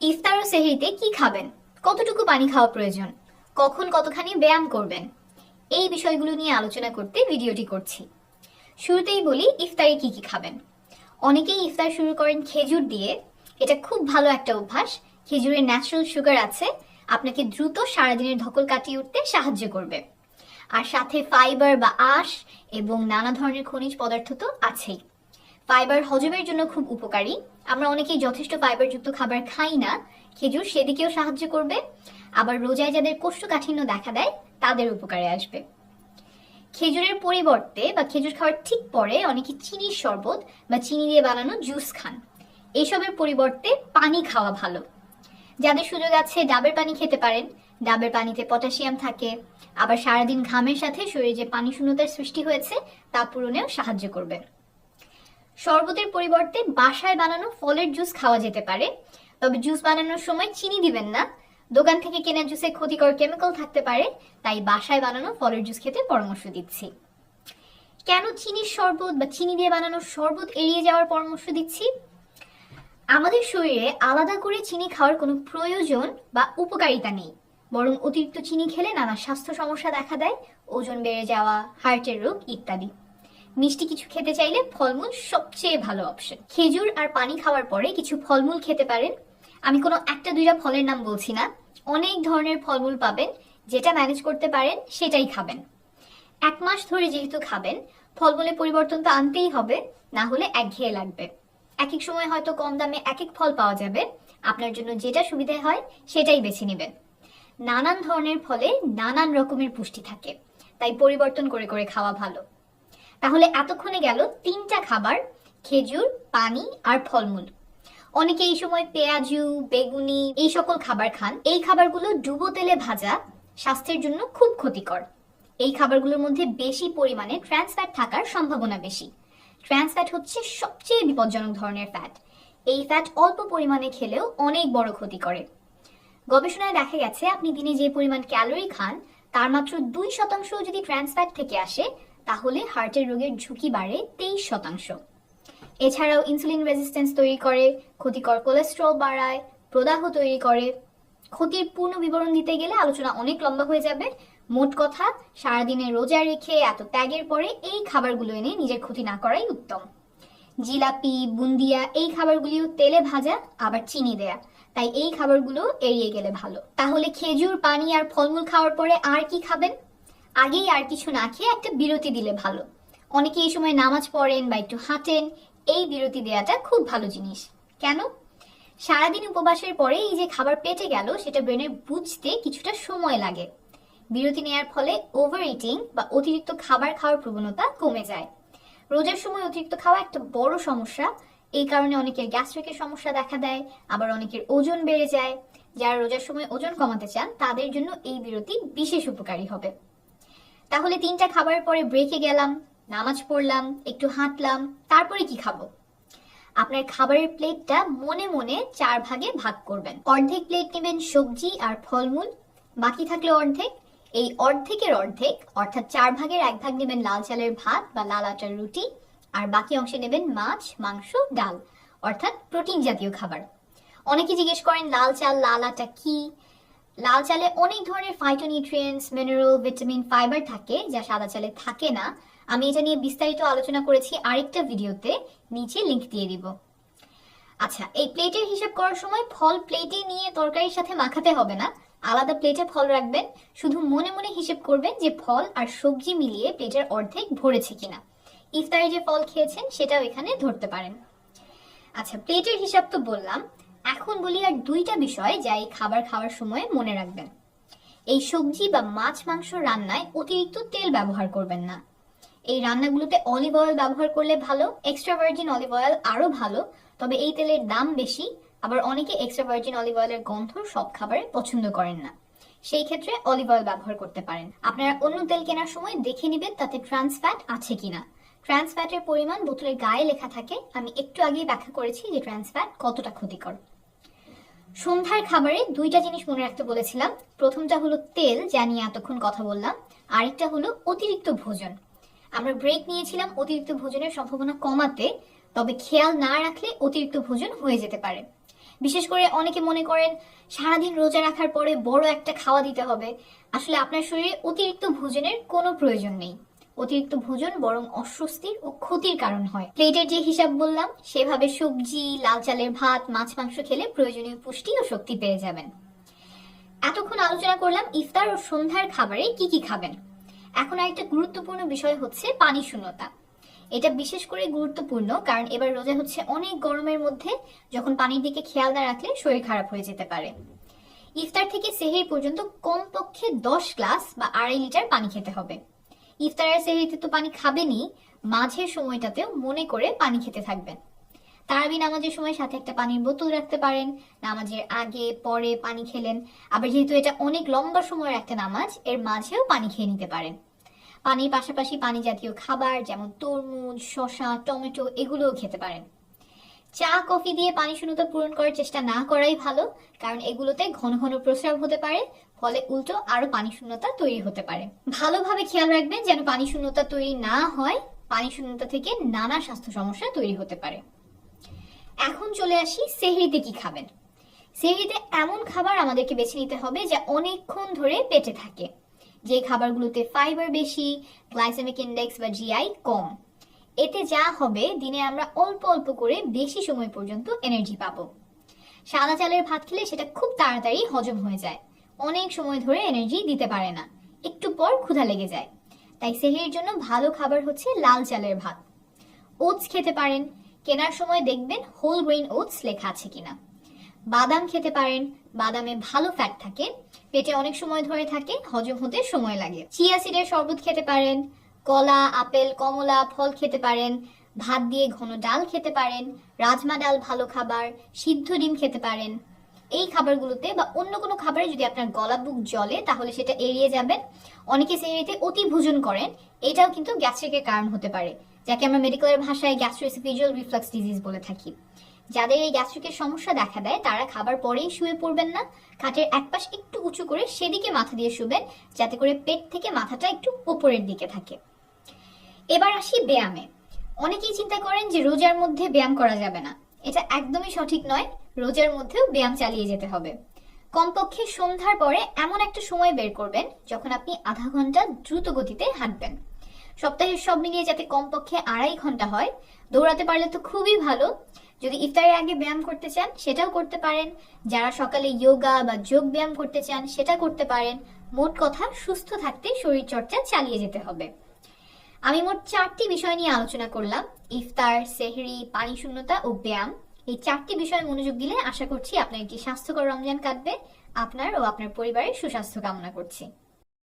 ইফতার ও সেহরিতে কি খাবেন? কতটুকু পানি খাওয়া প্রয়োজন? কখন কতখানি ব্যায়াম করবেন? এই বিষয়গুলো নিয়ে আলোচনা করতে ভিডিওটি করছি। শুরুতেই বলি, ইফতারে কি কি খাবেন? অনেকেই ইফতার শুরু করেন খেজুর দিয়ে। এটা খুব ভালো একটা অভ্যাস। খেজুরের ন্যাচারাল সুগার আছে। আপনাকে দ্রুত সারাদিনের ধকল কাটিয়ে উঠতে সাহায্য করবে। আর সাথে ফাইবার বা আঁশ এবং নানা ধরনের খনিজ পদার্থ তো আছেই। ফাইবার হজমের জন্য খুব উপকারী। আমরা অনেকেই যথেষ্ট ফাইবারযুক্ত খাবার খাই না। খেজুর সেদিকেও সাহায্য করবে। আবার রোজায় যাদের কোষ্ঠকাঠিন্য দেখা দেয়, তাদের উপকারে আসবে। খেজুরের পরিবর্তে বা খেজুর খাওয়ার ঠিক পরে অনেকে চিনির শরবত বা চিনি দিয়ে বানানো জুস খান। এসবের পরিবর্তে পানি খাওয়া ভালো। যাদের সুযোগ আছে ডাবের পানি খেতে পারেন। ডাবের পানিতে পটাশিয়াম থাকে। আবার সারাদিন ঘামের সাথে শরীরে যে পানি শূন্যতার সৃষ্টি হয়েছে, তা পূরণেও সাহায্য করবে। শরবতের পরিবর্তে বাসায় বানানো ফলের জুস খাওয়া যেতে পারে। তবে জুস বানানোর সময় চিনি দিবেন না। দোকান থেকে কেনা জুসে ক্ষতিকর কেমিক্যাল থাকতে পারে, তাই বাসায় বানানো ফলের জুস খেতে পরামর্শ দিচ্ছি। কেন চিনির শরবত বা চিনি দিয়ে বানানো শরবত এড়িয়ে যাওয়ার পরামর্শ দিচ্ছি? আমাদের শরীরে আলাদা করে চিনি খাওয়ার কোনো প্রয়োজন বা উপকারিতা নেই। বরং অতিরিক্ত চিনি খেলে নানা স্বাস্থ্য সমস্যা দেখা দেয়, ওজন বেড়ে যাওয়া, হার্টের রোগ ইত্যাদি। মিষ্টি কিছু খেতে চাইলে ফলমূল সবচেয়ে ভালো অপশন খেজুর আর পানি খাওয়ার পরে কিছু ফলমূল খেতে পারেন। আমি কোনো একটা দুইটা ফলের নাম বলছি না। অনেক ধরনের ফলমূল পাবেন, যেটা ম্যানেজ করতে পারেন, সেটাই খাবেন। এক মাস ধরে যেহেতু খাবেন, ফলমূলের পরিবর্তন তো আনতেই হবে, না হলে একঘেয়ে লাগবে। এক এক সময় হয়তো কম দামে এক এক ফল পাওয়া যাবে। আপনার জন্য যেটা সুবিধা হয়, সেটাই বেছে নেবেন। নানান ধরনের ফলে নানান রকমের পুষ্টি থাকে। তাই পরিবর্তন করে করে খাওয়া ভালো। তাহলে এতক্ষণে গেল তিনটা খাবার, খেজুর, পানি আর ফলমূল। অনেকে এই সময় পেঁয়াজু, বেগুনি এই সকল খাবার খান। এই খাবারগুলো ডুবো তেলে ভাজা স্বাস্থ্যের জন্য খুব ক্ষতিকর। এই খাবারগুলোর মধ্যে বেশি পরিমাণে ট্রান্স ফ্যাট থাকার সম্ভাবনা বেশি। ট্রান্স ফ্যাট হচ্ছে সবচেয়ে বিপজ্জনক ধরনের ফ্যাট এই ফ্যাট অল্প পরিমাণে খেলেও অনেক বড় ক্ষতি করে। গবেষণায় দেখা গেছে আপনি দিনে যে পরিমাণ ক্যালোরি খান, তার মাত্র দুই শতাংশ যদি ট্রান্স ফ্যাট থেকে আসে তাহলে হার্টের রোগের ঝুঁকি বাড়ে তেইশ শতাংশ। এছাড়াও ইনসুলিন রেজিস্ট্যান্স তৈরি করে, ক্ষতিকর কোলেস্ট্রল বাড়ায়, প্রদাহ তৈরি করে। ক্ষতির পূর্ণ বিবরণ দিতে গেলে আলোচনা অনেক লম্বা হয়ে যাবে। মোট কথা, সারাদিনে রোজা রেখে এত ত্যাগের পরে এই খাবারগুলো এনে নিজের ক্ষতি না করাই উত্তম। জিলাপি, বুন্দিয়া, এই খাবারগুলিও তেলে ভাজা, আবার চিনি দেয়া। তাই এই খাবারগুলো এড়িয়ে গেলে ভালো। তাহলে খেজুর, পানি আর ফলমূল খাওয়ার পরে আর কি খাবেন? আগেই আর কিছু না খেয়ে একটা বিরতি দিলে ভালো। অনেকে এই সময় নামাজ পড়েন বা একটু হাঁটেন, এই বিরতি দেওয়াটা খুব ভালো জিনিস। কেন? সারাদিন উপবাসের পরে এই যে খাবার পেটে গেল, সেটা ব্রেনের বুঝতে কিছুটা সময় লাগে। বিরতি নেওয়ার ফলে ওভার ইটিং বা অতিরিক্ত খাবার খাওয়ার প্রবণতা কমে যায়। রোজার সময় অতিরিক্ত খাওয়া একটা বড় সমস্যা। এই কারণে অনেকের গ্যাস্ট্রিকের সমস্যা দেখা দেয়, আবার অনেকের ওজন বেড়ে যায়। যারা রোজার সময় ওজন কমাতে চান, তাদের জন্য এই বিরতি বিশেষ উপকারী হবে। তাহলে তিনটা খাবারের পরে ব্রেকে গেলাম, নামাজ পড়লাম, একটু হাঁটলাম, তারপরে কি খাব? আপনার খাবারের প্লেটটা মনে মনে চার ভাগে ভাগ করবেন। অর্ধেক প্লেট নেবেন সবজি আর ফলমূল, বাকি থাকলে অর্ধেক। এই অর্ধেকের অর্ধেক, অর্থাৎ চার ভাগের এক ভাগ নেবেন লাল চালের ভাত বা লাল আটার রুটি, আর বাকি অংশে নেবেন মাছ, মাংস, ডাল, অর্থাৎ প্রোটিন জাতীয় খাবার। অনেকে জিজ্ঞেস করেন, লাল চাল, লাল আটা কি? লাল চালে অনেক ধরনের ফাইটোনিউট্রিয়েন্টস মিনারেল ভিটামিন ফাইবার থাকে, যা সাদা চালে থাকে না। আমি এটা নিয়ে বিস্তারিত আলোচনা করেছি আরেকটা ভিডিওতে, নিচে লিংক দিয়ে দিব। আচ্ছা এই প্লেটের হিসাব করার সময় ফল প্লেটে নিয়ে তরকারির সাথে মাখাতে হবে না। আলাদা প্লেটে ফল রাখবেন, শুধু মনে মনে হিসেব করবেন যে ফল আর সবজি মিলিয়ে প্লেটের অর্ধেক ভরেছে কিনা। ইফতারে যে ফল খেয়েছেন, সেটাও এখানে ধরতে পারেন। আচ্ছা প্লেটের হিসাব তো বললাম এখন বলি আর দুইটা বিষয় যা এই খাবার খাওয়ার সময় মনে রাখবেন। এই সবজি বা মাছ মাংস রান্নায় অতিরিক্ত তেল ব্যবহার করবেন না। এই রান্নাগুলোতে অলিভ অয়েল ব্যবহার করলে ভালো এক্সট্রা ভার্জিন অলিভ অয়েল আরও ভালো, তবে এই তেলের দাম বেশি, আবার অনেকে এক্সট্রা ভার্জিন অলিভ অয়েলের গন্ধ সব খাবারে পছন্দ করেন না। সেই ক্ষেত্রে অলিভ অয়েল ব্যবহার করতে পারেন। আপনারা অন্য তেল কেনার সময় দেখে নেবেন তাতে ট্রান্স ফ্যাট আছে কিনা। ট্রান্স ফ্যাটের পরিমাণ বোতলের গায়ে লেখা থাকে। আমি একটু আগেই ব্যাখ্যা করেছি যে ট্রান্স ফ্যাট কতটা ক্ষতিকর। সন্ধ্যার খাবারে দুইটা জিনিস মনে রাখতে বলেছিলাম। প্রথমটা হলো তেল, যা নিয়ে এতক্ষণ কথা বললাম। আরেকটা হলো অতিরিক্ত ভোজন। আমরা ব্রেক নিয়েছিলাম অতিরিক্ত ভোজনের সম্ভাবনা কমাতে, তবে খেয়াল না রাখলে অতিরিক্ত ভোজন হয়ে যেতে পারে। বিশেষ করে অনেকে মনে করেন, সারাদিন রোজা রাখার পরে বড় একটা খাওয়া দিতে হবে। আসলে আপনার শরীরে অতিরিক্ত ভোজনের কোনো প্রয়োজন নেই। অতিরিক্ত ভোজন বরং অস্বস্তির ও ক্ষতির কারণ হয়। প্লেটের যে হিসাব বললাম, সেভাবে সবজি, লাল চালের ভাত, মাছ, মাংস খেলে প্রয়োজনীয় পুষ্টি ও শক্তি পেয়ে যাবেন। এতক্ষণ আলোচনা করলাম ইফতার ও সন্ধ্যার খাবারে কি কি খাবেন। এখন আরেকটা গুরুত্বপূর্ণ বিষয় হচ্ছে পানি শূন্যতা। এটা বিশেষ করে গুরুত্বপূর্ণ কারণ এবার রোজা হচ্ছে অনেক গরমের মধ্যে যখন পানির দিকে খেয়াল না রাখলে শরীর খারাপ হয়ে যেতে পারে। ইফতার থেকে সেহেরি পর্যন্ত কমপক্ষে দশ গ্লাস বা আড়াই লিটার পানি খেতে হবে। ইফতার আর সেহরিতে তো পানি খাবেনই, মাঝের সময়টাতেও মনে করে পানি খেতে থাকবেন। তারাবি নামাজের সময় সাথে একটা পানির বোতল রাখতে পারেন, নামাজের আগে, পরে পানি খেলেন। আবার যেহেতু এটা অনেক লম্বা সময়ের একটা নামাজ, এর মাঝেও পানি খেয়ে নিতে পারেন। পানির পাশাপাশি পানি জাতীয় খাবার যেমন তরমুজ, শসা, টমেটো, এগুলোও খেতে পারেন। চা, কফি দিয়ে পানি শূন্যতা পূরণ করার চেষ্টা না করাই ভালো, কারণ এগুলোতে ঘন ঘন প্রস্রাব হতে পারে ফলে উল্টো আরও পানি শূন্যতা তৈরি হতে পারে। ভালোভাবে খেয়াল রাখবেন যেন পানি শূন্যতা তৈরি না হয়, পানি শূন্যতা থেকে নানা স্বাস্থ্য সমস্যা তৈরি হতে পারে। এখন চলে আসি সেহরিতে কি খাবেন। সেহরিতে এমন খাবার আমাদেরকে বেছে নিতে হবে যা অনেকক্ষণ ধরে পেটে থাকে। যে খাবারগুলোতে ফাইবার বেশি, গ্লাইসেমিক ইন্ডেক্স বা জিআই কম। এতে যা হবে, দিনে আমরা অল্প অল্প করে বেশি সময় পর্যন্ত এনার্জি পাবো। সাদা চালের ভাত খেলে সেটা খুব তাড়াতাড়ি হজম হয়ে যায়। অনেক সময় ধরে এনার্জি দিতে পারে না। একটু পর ক্ষুধা লেগে যায়। তাই সেহের জন্য ভালো খাবার হচ্ছে লাল চালের ভাত। ওটস খেতে পারেন। কেনার সময় দেখবেন হোল গ্রেইন ওটস লেখা আছে কিনা। বাদাম খেতে পারেন। বাদামে ভালো ফ্যাট থাকে। পেটে অনেক সময় ধরে থাকে, হজম হতে সময় লাগে। চিয়া সিডের শরবত খেতে পারেন। কলা, আপেল, কমলা, ফল খেতে পারেন। ভাত দিয়ে ঘন ডাল খেতে পারেন। রাজমা ডাল ভালো খাবার। সিদ্ধ ডিম খেতে পারেন। এই খাবারগুলোতে বা অন্য কোনো খাবারে যদি আপনার গলা বুক জ্বলে, তাহলে সেটা এড়িয়ে যাবেন। অনেকে সেহরিতে অতি ভোজন করেন। এটাও কিন্তু গ্যাস্ট্রিকের কারণ হতে পারে, যাকে আমরা মেডিকেলের ভাষায় গ্যাস্ট্রোএসোফেজিয়াল রিফ্লাক্স ডিজিজ বলে থাকি। যাদের এই গ্যাস্ট্রিকের সমস্যা দেখা দেয়, তারা খাবার পরেই শুয়ে পড়বেন না। খাটের এক পাশ একটু উঁচু করে সেদিকে মাথা দিয়ে শুবেন, যাতে করে পেট থেকে মাথাটা একটু উপরের দিকে থাকে। এবার আসি ব্যায়ামে। অনেকেই চিন্তা করেন যে রোজার মধ্যে ব্যায়াম করা যাবে না। এটা একদমই সঠিক নয়। রোজার মধ্যেও ব্যায়াম চালিয়ে যেতে হবে। কমপক্ষে সন্ধ্যার পরে এমন একটা সময় বের করবেন যখন আপনি আধা ঘণ্টা দ্রুত গতিতে হাঁটবেন। সপ্তাহের সব মিলিয়ে যাতে কমপক্ষে আড়াই ঘণ্টা হয়, দৌড়াতে পারলে তো খুবই ভালো। যদি ইফতারের আগে ব্যায়াম করতে চান, সেটাও করতে পারেন। যারা সকালে যোগা বা যোগ ব্যায়াম করতে চান, সেটা করতে পারেন। মোট কথা, সুস্থ থাকতে শরীর চর্চা চালিয়ে যেতে হবে। আমি মোট চারটি বিষয় নিয়ে আলোচনা করলাম। ইফতার, সেহরি, পানি শূন্যতা ও ব্যায়াম। এই চারটি বিষয়ে মনোযোগ দিলে আশা করছি আপনার একটি স্বাস্থ্যকর রমজান কাটবে, আপনার ও আপনার পরিবারের সুস্বাস্থ্য কামনা করছি।